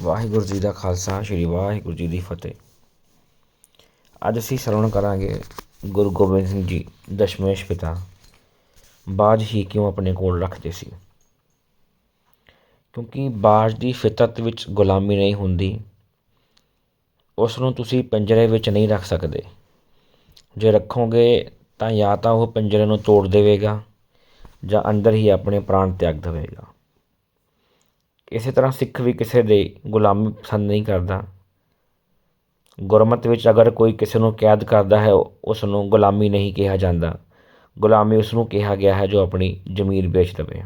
ਵਾਹਿਗੁਰੂ ਜੀ ਦਾ ਖਾਲਸਾ, ਸ੍ਰੀ ਵਾਹਿਗੁਰੂ ਜੀ ਦੀ ਫਤਿਹ। ਅੱਜ ਅਸੀਂ ਸਰਵਣ ਕਰਾਂਗੇ ਗੁਰੂ ਗੋਬਿੰਦ ਸਿੰਘ ਜੀ, ਦਸ਼ਮੇਸ਼ ਪਿਤਾ। ਬਾਜ ਹੀ ਕਿਉਂ ਆਪਣੇ ਕੋਲ ਰੱਖਦੇ ਸੀ? ਕਿਉਂਕਿ ਬਾਜ ਦੀ ਫਿਤਰਤ ਵਿੱਚ ਗੁਲਾਮੀ ਨਹੀਂ ਹੁੰਦੀ। ਉਸ ਨੂੰ ਤੁਸੀਂ ਪਿੰਜਰੇ ਵਿੱਚ ਨਹੀਂ ਰੱਖ ਸਕਦੇ। ਜੇ ਰੱਖੋਗੇ ਤਾਂ ਜਾਂ ਤਾਂ ਉਹ ਪਿੰਜਰੇ ਨੂੰ ਤੋੜ ਦੇਵੇਗਾ ਜਾਂ ਅੰਦਰ ਹੀ ਆਪਣੇ ਪ੍ਰਾਣ ਤਿਆਗ ਦੇਵੇਗਾ। ਇਸੇ ਤਰ੍ਹਾਂ ਸਿੱਖ ਵੀ ਕਿਸੇ ਦੇ ਗੁਲਾਮੀ ਪਸੰਦ ਨਹੀਂ ਕਰਦਾ। ਗੁਰਮਤ ਵਿੱਚ ਅਗਰ ਕੋਈ ਕਿਸੇ ਨੂੰ ਕੈਦ ਕਰਦਾ ਹੈ ਉਸ ਨੂੰ ਗੁਲਾਮੀ ਨਹੀਂ ਕਿਹਾ ਜਾਂਦਾ। ਗੁਲਾਮੀ ਉਸ ਨੂੰ ਕਿਹਾ ਗਿਆ ਹੈ ਜੋ ਆਪਣੀ ਜ਼ਮੀਰ ਵੇਚ ਦੇਵੇ।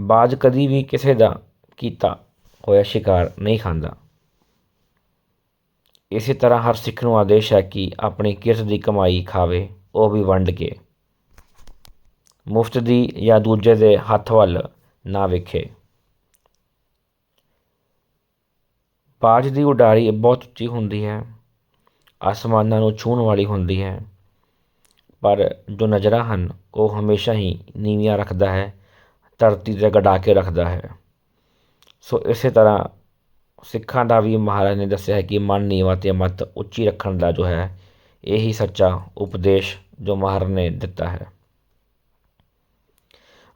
ਬਾਜ ਕਦੀ ਵੀ ਕਿਸੇ ਦਾ ਕੀਤਾ ਹੋਇਆ ਸ਼ਿਕਾਰ ਨਹੀਂ ਖਾਂਦਾ। ਇਸੇ ਤਰ੍ਹਾਂ ਹਰ ਸਿੱਖ ਨੂੰ ਆਦੇਸ਼ ਹੈ ਕਿ ਆਪਣੀ ਕਿਰਤ ਦੀ ਕਮਾਈ ਖਾਵੇ, ਉਹ ਵੀ ਵੰਡ ਕੇ। ਮੁਫਤ ਦੀ ਜਾਂ ਦੂਜੇ ਦੇ ਹੱਥ ਵੱਲ ਨਾ ਵੇਖੇ। ਬਾਜ ਦੀ ਉਡਾਰੀ ਬਹੁਤ ਉੱਚੀ ਹੁੰਦੀ ਹੈ, ਆਸਮਾਨਾਂ ਨੂੰ ਛੂਹਣ ਵਾਲੀ ਹੁੰਦੀ ਹੈ, ਪਰ ਜੋ ਨਜ਼ਰਾਂ ਹਨ, ਉਹ ਹਮੇਸ਼ਾ ਹੀ ਨੀਵੀਆਂ ਰੱਖਦਾ ਹੈ, ਧਰਤੀ 'ਤੇ ਗਡਾ ਕੇ ਰੱਖਦਾ ਹੈ। ਸੋ ਇਸੇ ਤਰ੍ਹਾਂ ਸਿੱਖਾਂ ਦਾ ਵੀ ਮਹਾਰਾਜ ਨੇ ਦੱਸਿਆ ਹੈ ਕਿ ਮਨ ਨੀਵਾ ਤੇ ਮਤ ਉੱਚੀ ਰੱਖਣ ਦਾ ਜੋ ਹੈ, ਇਹੀ ਸੱਚਾ ਉਪਦੇਸ਼ ਜੋ ਮਹਾਰਾਜ ਨੇ ਦਿੱਤਾ ਹੈ।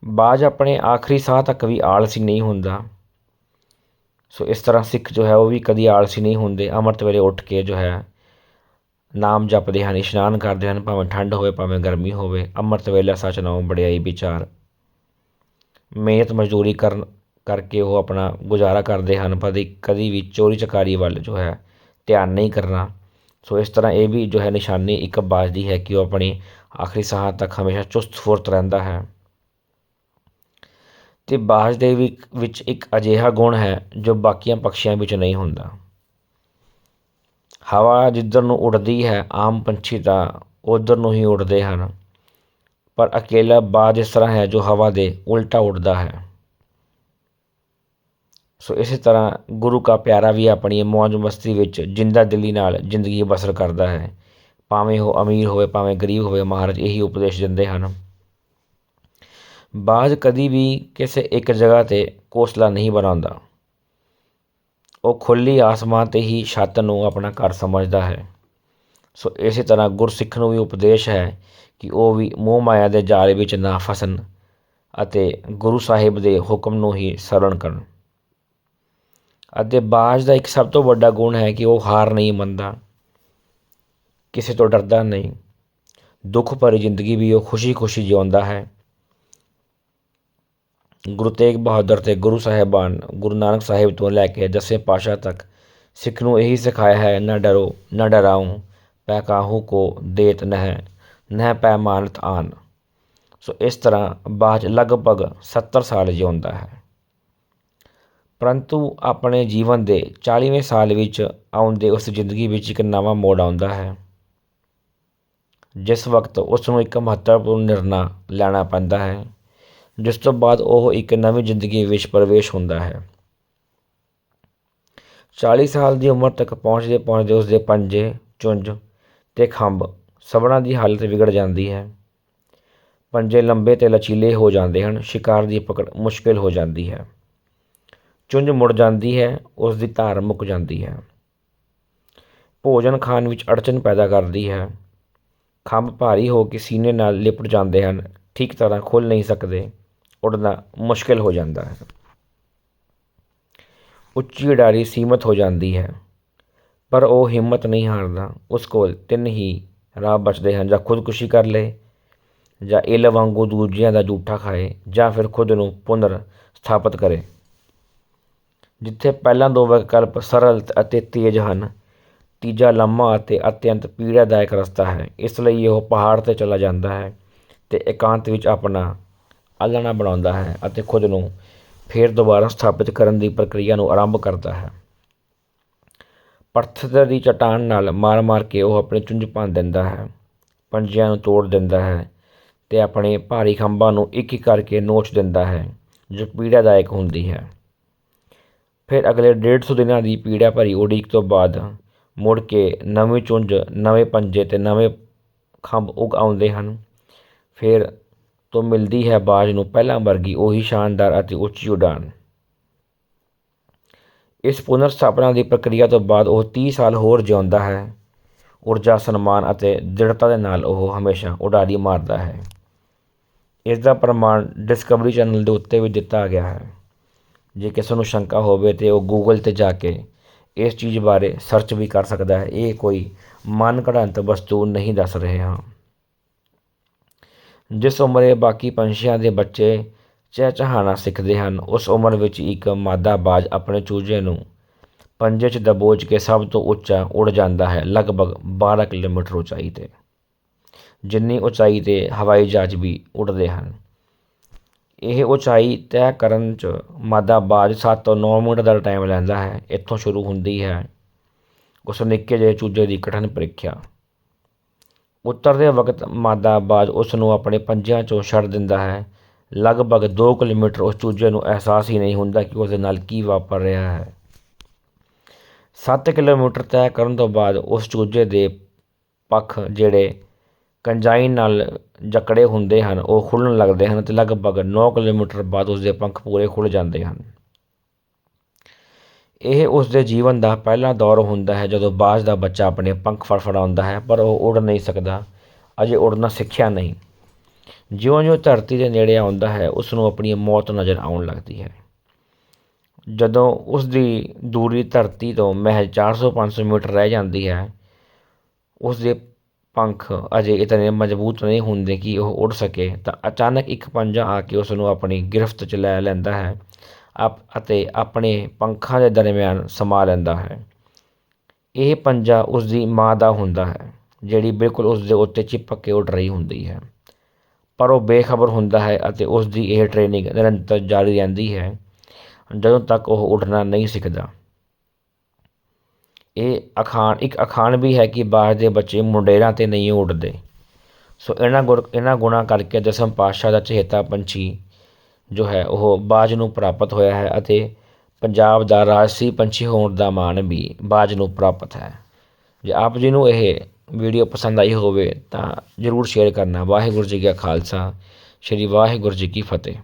ਬਾਜ ਆਪਣੇ ਆਖਰੀ ਸਾਹ ਤੱਕ ਵੀ ਆਲਸੀ ਨਹੀਂ ਹੁੰਦਾ। ਸੋ ਇਸ ਤਰ੍ਹਾਂ ਸਿੱਖ ਜੋ ਹੈ, ਉਹ ਵੀ ਕਦੀ ਆਲਸੀ ਨਹੀਂ ਹੁੰਦੇ। ਅੰਮ੍ਰਿਤ ਵੇਲੇ ਉੱਠ ਕੇ ਜੋ ਹੈ, ਨਾਮ ਜਪਦੇ ਹਨ, ਇਸ਼ਨਾਨ ਕਰਦੇ ਹਨ, ਭਾਵੇਂ ਠੰਡ ਹੋਵੇ, ਭਾਵੇਂ ਗਰਮੀ ਹੋਵੇ। ਅੰਮ੍ਰਿਤ ਵੇਲੇ ਸੱਚ ਨਾਮ ਬੜਿਆਈ ਵਿਚਾਰ। ਮਿਹਨਤ ਮਜ਼ਦੂਰੀ ਕਰਨ ਕਰਕੇ ਉਹ ਆਪਣਾ ਗੁਜ਼ਾਰਾ ਕਰਦੇ ਹਨ ਪਰ ਕਦੀ ਵੀ ਚੋਰੀ ਚਕਾਰੀ ਵੱਲ ਜੋ ਹੈ, ਧਿਆਨ ਨਹੀਂ ਕਰਨਾ। ਸੋ ਇਸ ਤਰ੍ਹਾਂ ਇਹ ਵੀ ਜੋ ਹੈ ਨਿਸ਼ਾਨੀ ਇੱਕ ਬਾਜ ਦੀ ਹੈ ਕਿ ਉਹ ਆਪਣੀ ਆਖਰੀ ਸਾਹ ਤੱਕ ਹਮੇਸ਼ਾ ਚੁਸਤ ਫੁਰਤ ਰਹਿੰਦਾ ਹੈ। ਅਤੇ ਬਾਜ ਦੇ ਵਿੱਚ ਇੱਕ ਅਜਿਹਾ ਗੁਣ ਹੈ ਜੋ ਬਾਕੀਆਂ ਪਕਸ਼ੀਆਂ ਵਿੱਚ ਨਹੀਂ ਹੁੰਦਾ। ਹਵਾ ਜਿੱਧਰ ਨੂੰ ਉੱਡਦੀ ਹੈ, ਆਮ ਪੰਛੀ ਤਾਂ ਉੱਧਰ ਨੂੰ ਹੀ ਉੱਡਦੇ ਹਨ। ਪਰ ਅਕੇਲਾ ਬਾਜ ਇਸ ਤਰ੍ਹਾਂ ਹੈ ਜੋ ਹਵਾ ਦੇ ਉਲਟਾ ਉੱਡਦਾ ਹੈ। ਸੋ ਇਸੇ ਤਰ੍ਹਾਂ ਗੁਰੂ ਕਾ ਪਿਆਰਾ ਵੀ ਆਪਣੀ ਮੌਜ ਮਸਤੀ ਵਿੱਚ ਜਿੰਦਾ ਦਿਲੀ ਨਾਲ ਜ਼ਿੰਦਗੀ ਬਸਰ ਕਰਦਾ ਹੈ। ਭਾਵੇਂ ਉਹ ਅਮੀਰ ਹੋਵੇ, ਭਾਵੇਂ ਗਰੀਬ ਹੋਵੇ, ਮਹਾਰਾਜ ਇਹੀ ਉਪਦੇਸ਼ ਦਿੰਦੇ ਹਨ। ਬਾਜ ਕਦੀ ਵੀ ਕਿਸੇ ਇੱਕ ਜਗ੍ਹਾ 'ਤੇ ਘੋਂਸਲਾ ਨਹੀਂ ਬਣਾਉਂਦਾ। ਉਹ ਖੁੱਲ੍ਹੀ ਆਸਮਾਨ 'ਤੇ ਹੀ ਛੱਤ ਨੂੰ ਆਪਣਾ ਘਰ ਸਮਝਦਾ ਹੈ। ਸੋ ਇਸੇ ਤਰ੍ਹਾਂ ਗੁਰਸਿੱਖ ਨੂੰ ਵੀ ਉਪਦੇਸ਼ ਹੈ ਕਿ ਉਹ ਵੀ ਮੋਹ ਮਾਇਆ ਦੇ ਜਾਲ ਵਿੱਚ ਨਾ ਫਸਣ ਅਤੇ ਗੁਰੂ ਸਾਹਿਬ ਦੇ ਹੁਕਮ ਨੂੰ ਹੀ ਸਰਣ ਕਰਨ। ਅਤੇ ਬਾਜ ਦਾ ਇੱਕ ਸਭ ਤੋਂ ਵੱਡਾ ਗੁਣ ਹੈ ਕਿ ਉਹ ਹਾਰ ਨਹੀਂ ਮੰਨਦਾ। ਕਿਸੇ ਤੋਂ ਡਰਦਾ ਨਹੀਂ। ਦੁੱਖ ਭਰੀ ਜ਼ਿੰਦਗੀ ਵੀ ਉਹ ਖੁਸ਼ੀ-ਖੁਸ਼ੀ ਜਿਉਂਦਾ ਹੈ। ਗੁਰੂ ਤੇਗ ਬਹਾਦਰ ਅਤੇ ਗੁਰੂ ਸਾਹਿਬਾਨ, ਗੁਰੂ ਨਾਨਕ ਸਾਹਿਬ ਤੋਂ ਲੈ ਕੇ ਦਸਵੇਂ ਪਾਤਸ਼ਾਹ ਤੱਕ ਸਿੱਖ ਨੂੰ ਇਹੀ ਸਿਖਾਇਆ ਹੈ, ਨਾ ਡਰੋ, ਨਾ ਡਰਾਉ, ਪੈ ਕਾਹੂ ਕੋ ਦੇਤ ਨਹਿ ਨਹਿ ਪੈ ਮਾਨਤ ਆਨ। ਸੋ ਇਸ ਤਰ੍ਹਾਂ ਬਾਜ ਲਗਭਗ 70 ਸਾਲ ਜਿਉਂਦਾ ਹੈ। ਪਰੰਤੂ ਆਪਣੇ ਜੀਵਨ ਦੇ 40ਵੇਂ ਸਾਲ ਵਿੱਚ ਆਉਂਦੇ ਉਸ ਜ਼ਿੰਦਗੀ ਵਿੱਚ ਇੱਕ ਨਵਾਂ ਮੋੜ ਆਉਂਦਾ ਹੈ, ਜਿਸ ਵਕਤ ਉਸ ਨੂੰ ਇੱਕ ਮਹੱਤਵਪੂਰਨ ਨਿਰਣਾ ਲੈਣਾ ਪੈਂਦਾ ਹੈ। ਜਿਸ ਤੋਂ ਬਾਅਦ ਉਹ ਇੱਕ ਨਵੀਂ ਜ਼ਿੰਦਗੀ ਵਿੱਚ ਪ੍ਰਵੇਸ਼ ਹੁੰਦਾ ਹੈ। 40 ਸਾਲ ਦੀ ਉਮਰ ਤੱਕ ਪਹੁੰਚਦੇ ਪਹੁੰਚਦੇ ਉਸ ਦੇ ਪੰਜੇ, ਚੁੰਝ ਤੇ ਖੰਭ ਸਭਨਾਂ ਦੀ ਹਾਲਤ ਵਿਗੜ ਜਾਂਦੀ ਹੈ। ਪੰਜੇ ਲੰਬੇ ਤੇ ਲਚੀਲੇ ਹੋ ਜਾਂਦੇ ਹਨ, ਸ਼ਿਕਾਰ ਦੀ ਪਕੜ ਮੁਸ਼ਕਿਲ ਹੋ ਜਾਂਦੀ ਹੈ। ਚੁੰਝ ਮੁੜ ਜਾਂਦੀ ਹੈ ਉਸ ਦੀ ਧਾਰ ਮੁੱਕ ਜਾਂਦੀ ਹੈ। ਭੋਜਨ ਖਾਣ ਵਿੱਚ ਅੜਚਨ ਪੈਦਾ ਕਰਦੀ ਹੈ। ਖੰਭ ਭਾਰੀ ਹੋ ਕੇ ਸੀਨੇ ਨਾਲ ਲਿਪਟ ਜਾਂਦੇ ਹਨ, ਠੀਕ ਤਰ੍ਹਾਂ ਖੁੱਲ ਨਹੀਂ ਸਕਦੇ। ਉੱਡਣਾ ਮੁਸ਼ਕਿਲ ਹੋ ਜਾਂਦਾ ਹੈ। ਉੱਚੀ ਉਡਾਰੀ ਸੀਮਤ ਹੋ ਜਾਂਦੀ ਹੈ, ਪਰ ਉਹ ਹਿੰਮਤ ਨਹੀਂ ਹਾਰਦਾ। ਉਸ ਕੋਲ ਤਿੰਨ ਹੀ ਰਾਹ ਬਚਦੇ ਹਨ, ਜਾਂ ਖੁਦਕੁਸ਼ੀ ਕਰ ਲੇ, ਜਾਂ ਇਲ ਵਾਂਗੂ ਦੂਜਿਆਂ ਦਾ ਝੂਠਾ ਖਾਏ, ਜਾਂ ਫਿਰ ਖੁਦ ਨੂੰ ਪੁਨਰ ਸਥਾਪਿਤ ਕਰੇ। ਜਿੱਥੇ ਪਹਿਲਾਂ ਦੋ ਵਿਕਲਪ ਸਰਲ ਅਤੇ ਤੇਜ਼ ਹਨ, ਤੀਜਾ ਲੰਮਾ ਅਤੇ ਅਤਿਅੰਤ ਪੀੜਾਦਾਇਕ ਰਸਤਾ ਹੈ। ਇਸ ਲਈ ਉਹ ਪਹਾੜ ਤੇ ਚਲਾ ਜਾਂਦਾ ਹੈ ਤੇ ਇਕਾਂਤ ਵਿੱਚ ਆਪਣਾ ਆਲ੍ਹਣਾ ਬਣਾਉਂਦਾ ਹੈ ਅਤੇ ਖੁਦ ਨੂੰ ਫਿਰ ਦੁਬਾਰਾ ਸਥਾਪਿਤ ਕਰਨ ਦੀ ਪ੍ਰਕਿਰਿਆ ਨੂੰ ਆਰੰਭ ਕਰਦਾ ਹੈ। ਪੱਥਰ ਦੀ ਚਟਾਨ ਨਾਲ ਮਾਰ-ਮਾਰ ਕੇ ਉਹ ਆਪਣੇ ਚੁੰਝ ਭੰਨ ਦਿੰਦਾ ਹੈ, ਪੰਜਿਆਂ ਨੂੰ ਤੋੜ ਦਿੰਦਾ ਹੈ ਤੇ ਆਪਣੇ ਭਾਰੀ ਖੰਭਾਂ ਨੂੰ ਇੱਕ ਇੱਕ ਕਰਕੇ ਨੋਚ ਦਿੰਦਾ ਹੈ, ਜੋ ਪੀੜਾਦਾਇਕ ਹੁੰਦੀ ਹੈ। ਫਿਰ ਅਗਲੇ 150 ਦਿਨਾਂ ਦੀ ਪੀੜਾ ਭਰੀ ਉਡੀਕ ਤੋਂ ਬਾਅਦ ਮੁੜ ਕੇ ਨਵੀਂ ਚੁੰਝ, ਨਵੇਂ ਪੰਜੇ ਤੇ ਨਵੇਂ ਖੰਭ ਉਗ ਆਉਂਦੇ ਹਨ। ਫਿਰ ਤੋਂ ਮਿਲਦੀ ਹੈ ਬਾਜ ਨੂੰ ਪਹਿਲਾਂ ਵਰਗੀ ਉਹੀ ਸ਼ਾਨਦਾਰ ਅਤੇ ਉੱਚੀ ਉਡਾਨ। ਇਸ ਪੁਨਰ ਸਥਾਪਨਾ ਦੀ ਪ੍ਰਕਿਰਿਆ ਤੋਂ ਬਾਅਦ ਉਹ 30 ਸਾਲ ਹੋਰ ਜਿਉਂਦਾ ਹੈ। ਊਰਜਾ, ਸਨਮਾਨ ਅਤੇ ਦ੍ਰਿੜਤਾ ਦੇ ਨਾਲ ਉਹ ਹਮੇਸ਼ਾ ਉਡਾਰੀ ਮਾਰਦਾ ਹੈ। ਇਸ ਦਾ ਪ੍ਰਮਾਣ ਡਿਸਕਵਰੀ ਚੈਨਲ ਦੇ ਉੱਤੇ ਵੀ ਦਿੱਤਾ ਗਿਆ ਹੈ। ਜੇ ਕਿਸੇ ਨੂੰ ਸ਼ੰਕਾ ਹੋਵੇ ਤੇ ਉਹ ਗੂਗਲ ਤੇ ਜਾ ਕੇ ਇਸ ਚੀਜ਼ ਬਾਰੇ ਸਰਚ ਵੀ ਕਰ ਸਕਦਾ ਹੈ। ਇਹ ਕੋਈ ਮਨ ਘੜੰਤ ਵਸਤੂ ਨਹੀਂ ਦੱਸ ਰਹੇ। ਹਾਂ ਜਿਸ ਉਮਰੇ ਬਾਕੀ ਪੰਛੀਆਂ ਦੇ ਬੱਚੇ ਚਹਿਚਹਾਣਾ ਸਿੱਖਦੇ ਹਨ, ਉਸ ਉਮਰ ਵਿੱਚ ਇੱਕ ਮਾਦਾ ਬਾਜ ਆਪਣੇ ਚੂਜੇ ਨੂੰ ਪੰਜੇ 'ਚ ਦਬੋਚ ਕੇ ਸਭ ਤੋਂ ਉੱਚਾ ਉੱਡ ਜਾਂਦਾ ਹੈ, ਲਗਭਗ 12 ਕਿਲੋਮੀਟਰ ਉਚਾਈ ਤੇ। ਜਿੰਨੀ ਉਚਾਈ ਤੇ ਹਵਾਈ ਜਹਾਜ਼ ਵੀ ਉੱਡਦੇ ਹਨ। ਇਹ ਉਚਾਈ ਤੈਅ ਕਰਨ 'ਚ ਮਾਦਾ ਬਾਜ ਸੱਤ ਤੋਂ ਨੌ ਮਿੰਟ ਦਾ ਟਾਈਮ ਲੈਂਦਾ ਹੈ। ਇੱਥੋਂ ਸ਼ੁਰੂ ਹੁੰਦੀ ਹੈ। ਉਸ ਨਿੱਕੇ ਜਿਹੇ ਚੂਜੇ ਦੀ ਕਠਿਨ ਪ੍ਰੀਖਿਆ। ਉਤਰਦੇ ਵਕਤ ਮਾਦਾ ਬਾਜ ਉਸ ਨੂੰ ਆਪਣੇ ਪੰਜਿਆਂ 'ਚੋਂ ਛੱਡ ਦਿੰਦਾ ਹੈ। ਲਗਭਗ ਦੋ ਕਿਲੋਮੀਟਰ ਉਸ ਚੂਜੇ ਨੂੰ ਅਹਿਸਾਸ ਹੀ ਨਹੀਂ ਹੁੰਦਾ ਕਿ ਉਸ ਦੇ ਨਾਲ ਕੀ ਵਾਪਰ ਰਿਹਾ ਹੈ। 7 ਕਿਲੋਮੀਟਰ ਤੈਅ ਕਰਨ ਤੋਂ ਬਾਅਦ ਉਸ ਚੂਜੇ ਦੇ ਪੱਖ ਜਿਹੜੇ ਕੰਜਾਈਨ ਨਾਲ ਜਕੜੇ ਹੁੰਦੇ ਹਨ, ਉਹ ਖੁੱਲ੍ਹਣ ਲੱਗਦੇ ਹਨ ਅਤੇ ਲਗਭਗ ਨੌ ਕਿਲੋਮੀਟਰ ਬਾਅਦ ਉਸ ਦੇ ਪੰਖ ਪੂਰੇ ਖੁੱਲ੍ਹ ਜਾਂਦੇ ਹਨ। ਇਹ ਉਸ ਦੇ ਜੀਵਨ ਦਾ ਪਹਿਲਾ ਦੌਰ ਹੁੰਦਾ ਹੈ ਜਦੋਂ ਬਾਜ ਦਾ ਬੱਚਾ ਆਪਣੇ ਪੰਖ ਫੜਫੜਾਉਂਦਾ ਹੈ, ਪਰ ਉਹ ਉੱਡ ਨਹੀਂ ਸਕਦਾ। ਅਜੇ ਉੜਨਾ ਸਿੱਖਿਆ ਨਹੀਂ। ਜਿਉਂ-ਜਿਉਂ ਧਰਤੀ ਦੇ ਨੇੜੇ ਆਉਂਦਾ ਹੈ ਉਸ ਨੂੰ ਆਪਣੀ ਮੌਤ ਨਜ਼ਰ ਆਉਣ ਲੱਗਦੀ ਹੈ। ਜਦੋਂ ਉਸ ਦੀ ਦੂਰੀ ਧਰਤੀ ਤੋਂ ਮਹਿਜ਼ 400-500 ਮੀਟਰ ਰਹਿ ਜਾਂਦੀ ਹੈ ਉਸ ਦੇ ਪੰਖ ਅਜੇ ਇਤਨੇ ਮਜ਼ਬੂਤ ਨਹੀਂ ਹੁੰਦੇ ਕਿ ਉਹ ਉੱਡ ਸਕੇ। ਤਾਂ ਅਚਾਨਕ ਇੱਕ ਪੰਜਾ ਆ ਕੇ ਉਸ ਨੂੰ ਆਪਣੀ ਗ੍ਰਿਫਤ 'ਚ ਲੈ ਲੈਂਦਾ ਹੈ। ਅਪ ਅਤੇ ਆਪਣੇ ਪੰਖਾਂ ਦੇ ਦਰਮਿਆਨ ਸਮਾ ਲੈਂਦਾ ਹੈ। ਇਹ ਪੰਜਾ ਉਸਦੀ ਮਾਂ ਦਾ ਹੁੰਦਾ ਹੈ, ਜਿਹੜੀ ਬਿਲਕੁਲ ਉਸਦੇ ਉੱਤੇ ਚਿਪਕ ਕੇ ਉੱਡ ਰਹੀ ਹੁੰਦੀ ਹੈ। ਪਰ ਉਹ ਬੇਖਬਰ ਹੁੰਦਾ ਹੈ ਅਤੇ ਉਸਦੀ ਇਹ ਟ੍ਰੇਨਿੰਗ ਨਿਰੰਤਰ ਜਾਰੀ ਰਹਿੰਦੀ ਹੈ, ਜਦੋਂ ਤੱਕ ਉਹ ਉੱਡਣਾ ਨਹੀਂ ਸਿੱਖਦਾ। ਇਹ ਅਖਾਣ, ਇੱਕ ਅਖਾਣ ਵੀ ਹੈ ਕਿ ਬਾਹਰ ਦੇ ਬੱਚੇ ਮੁੰਡੇਰਾਂ ਤੇ ਨਹੀਂ ਉੱਡਦੇ। ਸੋ ਇਹਨਾਂ ਗੁਰ, ਇਹਨਾਂ ਗੁਣਾ ਕਰਕੇ ਦਸਮ ਪਾਤਸ਼ਾਹ ਦਾ ਚਹੇਤਾ ਪੰਛੀ ਜੋ ਹੈ ਉਹ ਬਾਜ ਨੂੰ ਪ੍ਰਾਪਤ ਹੋਇਆ ਹੈ ਅਤੇ ਪੰਜਾਬ ਦਾ ਰਾਜਸੀ ਪੰਛੀ ਹੋਣ ਦਾ ਮਾਣ ਵੀ ਬਾਜ ਨੂੰ ਪ੍ਰਾਪਤ ਹੈ। ਜੇ ਆਪ ਜੀ ਨੂੰ ਇਹ ਵੀਡੀਓ ਪਸੰਦ ਆਈ ਹੋਵੇ ਤਾਂ ਜ਼ਰੂਰ ਸ਼ੇਅਰ ਕਰਨਾ। ਵਾਹਿਗੁਰੂ ਜੀ ਕਾ ਖਾਲਸਾ। ਸ਼੍ਰੀ ਵਾਹਿਗੁਰੂ ਜੀ ਕੀ ਫਤਿਹ।